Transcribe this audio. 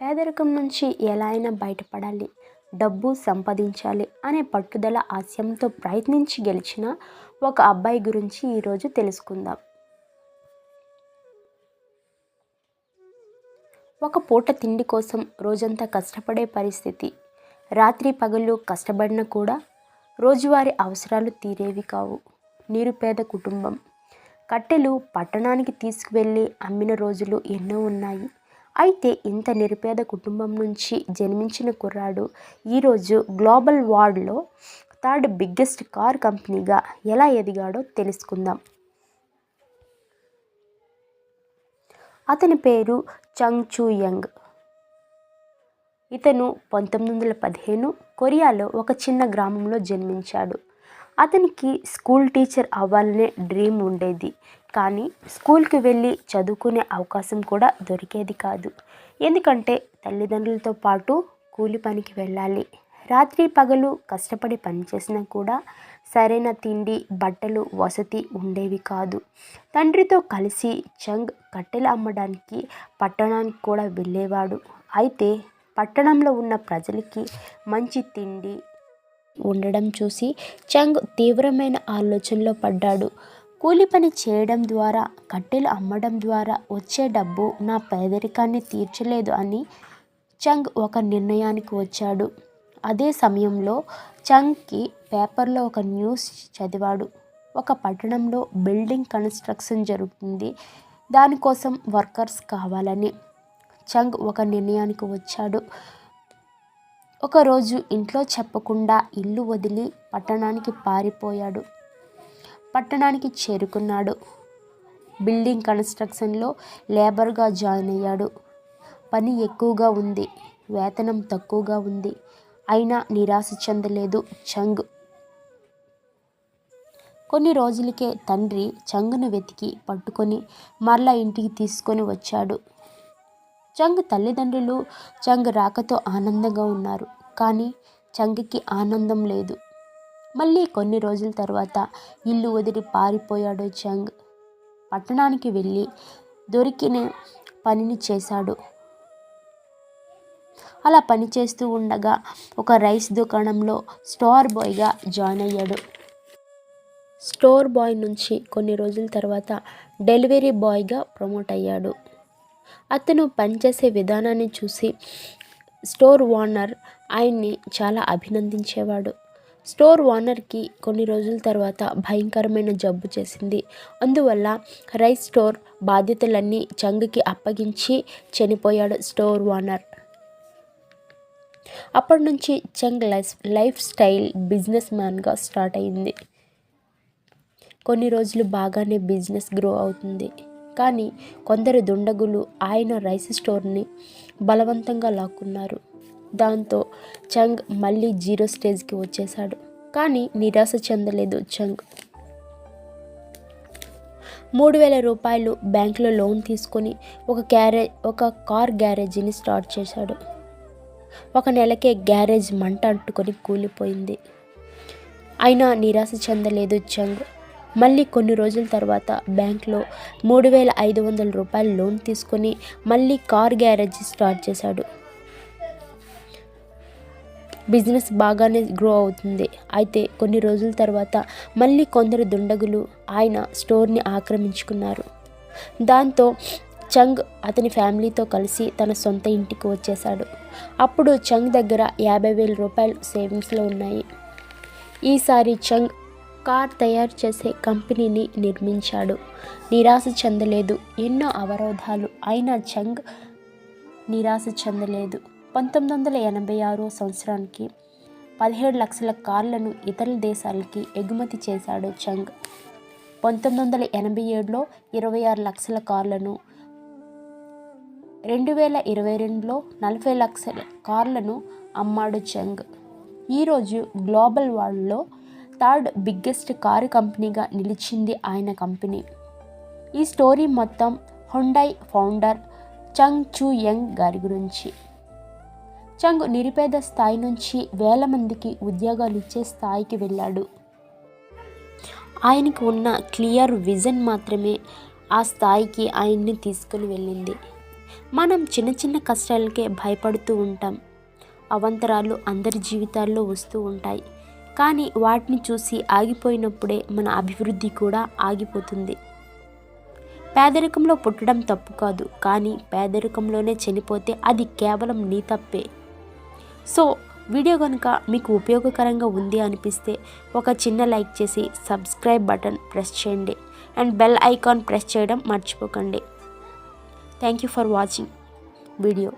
పేదరికం నుంచి ఎలా అయినా బయటపడాలి డబ్బు సంపాదించాలి అనే పట్టుదల ఆశయంతో ప్రయత్నించి గెలిచిన ఒక అబ్బాయి గురించి ఈరోజు తెలుసుకుందాం. ఒక పూట తిండి కోసం రోజంతా కష్టపడే పరిస్థితి. రాత్రి పగళ్ళు కష్టపడినా కూడా రోజువారీ అవసరాలు తీరేవి కావు. నిరుపేద కుటుంబం. కట్టెలు పట్టణానికి తీసుకువెళ్ళి అమ్మిన రోజులు ఎన్నో ఉన్నాయి. అయితే ఇంత నిరుపేద కుటుంబం నుంచి జన్మించిన కుర్రాడు ఈరోజు గ్లోబల్ వార్డ్లో థర్డ్ బిగ్గెస్ట్ కార్ కంపెనీగా ఎలా ఎదిగాడో తెలుసుకుందాం. అతని పేరు చంగ్ చూ యంగ్. ఇతను పంతొమ్మిది వందల పదిహేను కొరియాలో ఒక చిన్న గ్రామంలో జన్మించాడు. అతనికి స్కూల్ టీచర్ అవ్వాలనే డ్రీమ్ ఉండేది. కానీ స్కూల్కి వెళ్ళి చదువుకునే అవకాశం కూడా దొరికేది కాదు. ఎందుకంటే తల్లిదండ్రులతో పాటు కూలి పనికి వెళ్ళాలి. రాత్రి పగలు కష్టపడి పనిచేసినా కూడా సరైన తిండి బట్టలు వసతి ఉండేవి కాదు. తండ్రితో కలిసి చంగ్ కట్టెలు అమ్మడానికి పట్టణానికి కూడా వెళ్ళేవాడు. అయితే పట్టణంలో ఉన్న ప్రజలకి మంచి తిండి ఉండడం చూసి చంగ్ తీవ్రమైన ఆలోచనలో పడ్డాడు. కూలి పని చేయడం ద్వారా కట్టెలు అమ్మడం ద్వారా వచ్చే డబ్బు నా పేదరికాన్ని తీర్చలేదు అని చంగ్ ఒక నిర్ణయానికి వచ్చాడు. అదే సమయంలో చంగ్కి పేపర్లో ఒక న్యూస్ చదివాడు. ఒక పట్టణంలో బిల్డింగ్ కన్స్ట్రక్షన్ జరుగుతుంది. దానికోసం వర్కర్స్ కావాలని చంగ్ ఒక నిర్ణయానికి వచ్చాడు. ఒకరోజు ఇంట్లో చెప్పకుండా ఇల్లు వదిలి పట్టణానికి పారిపోయాడు. పట్టణానికి చేరుకున్నాడు. బిల్డింగ్ కన్స్ట్రక్షన్లో లేబర్గా జాయిన్ అయ్యాడు. పని ఎక్కువగా ఉంది. వేతనం తక్కువగా ఉంది. అయినా నిరాశ చెందలేదు చంగ్. కొన్ని రోజులకే తండ్రి చంగును వెతికి పట్టుకొని మరలా ఇంటికి తీసుకొని వచ్చాడు. చంగ్ తల్లిదండ్రులు చంగ్ రాకతో ఆనందంగా ఉన్నారు. కానీ చంగ్కి ఆనందం లేదు. మళ్ళీ కొన్ని రోజుల తర్వాత ఇల్లు వదిలి పారిపోయాడు చంగ్. పట్టణానికి వెళ్ళి దొరికిన పనిని చేశాడు. అలా పనిచేస్తూ ఉండగా ఒక రైస్ దుకాణంలో స్టోర్ బాయ్గా జాయిన్ అయ్యాడు. స్టోర్ బాయ్ నుంచి కొన్ని రోజుల తర్వాత డెలివరీ బాయ్గా ప్రమోట్ అయ్యాడు. అతను పనిచేసే విధానాన్ని చూసి స్టోర్ ఓనర్ ఆయన్ని చాలా అభినందించేవాడు. స్టోర్ ఓనర్కి కొన్ని రోజుల తర్వాత భయంకరమైన జబ్బు చేసింది. అందువల్ల రైస్ స్టోర్ బాధ్యతలన్నీ చంగుకి అప్పగించి చనిపోయాడు స్టోర్ ఓనర్ అప్పటి నుంచి Chung life life style business మ్యాన్గా start అయింది. కొన్ని రోజులు బాగానే బిజినెస్ గ్రో అవుతుంది. కానీ కొందరు దుండగులు ఆయన రైస్ స్టోర్ని బలవంతంగా లాక్కున్నారు. దాంతో చంగ్ మళ్ళీ జీరో స్టేజ్కి వచ్చేశాడు. కానీ నిరాశ చెందలేదు చంగ్. మూడు వేల రూపాయలు బ్యాంకులో లోన్ తీసుకొని ఒక క్యారేజ్ ఒక కార్ గ్యారేజీని స్టార్ట్ చేశాడు. ఒక నెలకే గ్యారేజ్ మంట అంటుకొని కూలిపోయింది. అయినా నిరాశ చెందలేదు చంగ్. మళ్ళీ కొన్ని రోజుల తర్వాత బ్యాంక్లో మూడు వేల ఐదు వందల రూపాయలు లోన్ తీసుకొని మళ్ళీ కార్ గ్యారేజ్ స్టార్ట్ చేశాడు. బిజినెస్ బాగానే గ్రో అవుతుంది. అయితే కొన్ని రోజుల తర్వాత మళ్ళీ కొందరు దుండగులు ఆయన స్టోర్ని ఆక్రమించుకున్నారు. దాంతో చంగ్ అతని ఫ్యామిలీతో కలిసి తన సొంత ఇంటికి వచ్చేశాడు. అప్పుడు చంగ్ దగ్గర యాభై వేల రూపాయలు సేవింగ్స్లో ఉన్నాయి. ఈసారి చంగ్ కార్ తయారు చేసే కంపెనీని నిర్మించాడు. నిరాశ చెందలేదు. ఎన్నో అవరోధాలు. అయినా చంగ్ నిరాశ చెందలేదు. పంతొమ్మిది వందల ఎనభై ఆరో సంవత్సరానికి పదిహేడు లక్షల కార్లను ఇతర దేశాలకి ఎగుమతి చేశాడు చంగ్. పంతొమ్మిది వందల ఎనభై ఏడులో ఇరవై ఆరు లక్షల కార్లను రెండు వేల ఇరవై రెండులో నలభై లక్షల కార్లను అమ్మాడు చంగ్. ఈరోజు గ్లోబల్ వరల్డ్లో థర్డ్ బిగ్గెస్ట్ కారు కంపెనీగా నిలిచింది ఆయన కంపెనీ. ఈ స్టోరీ మొత్తం Hyundai founder Chung Ju Yung గారి గురించి. చంగ్ నిరుపేద స్థాయి నుంచి వేల మందికి ఉద్యోగాలు ఇచ్చే స్థాయికి వెళ్ళాడు. ఆయనకు ఉన్న క్లియర్ విజన్ మాత్రమే ఆ స్థాయికి ఆయన్ని తీసుకుని వెళ్ళింది. మనం చిన్న చిన్న కష్టాలకే భయపడుతూ ఉంటాం. అవంతరాలు అందరి జీవితాల్లో వస్తూ ఉంటాయి. కానీ వాటిని చూసి ఆగిపోయినప్పుడే మన అభివృద్ధి కూడా ఆగిపోతుంది. పేదరికంలో పుట్టడం తప్పు కాదు. కానీ పేదరికంలోనే చనిపోతే అది కేవలం నీ తప్పే. సో వీడియో కనుక మీకు ఉపయోగకరంగా ఉంది అనిపిస్తే ఒక చిన్న లైక్ చేసి సబ్స్క్రైబ్ బటన్ ప్రెస్ చేయండి. అండ్ బెల్ ఐకాన్ ప్రెస్ చేయడం మర్చిపోకండి. Thank you for watching video.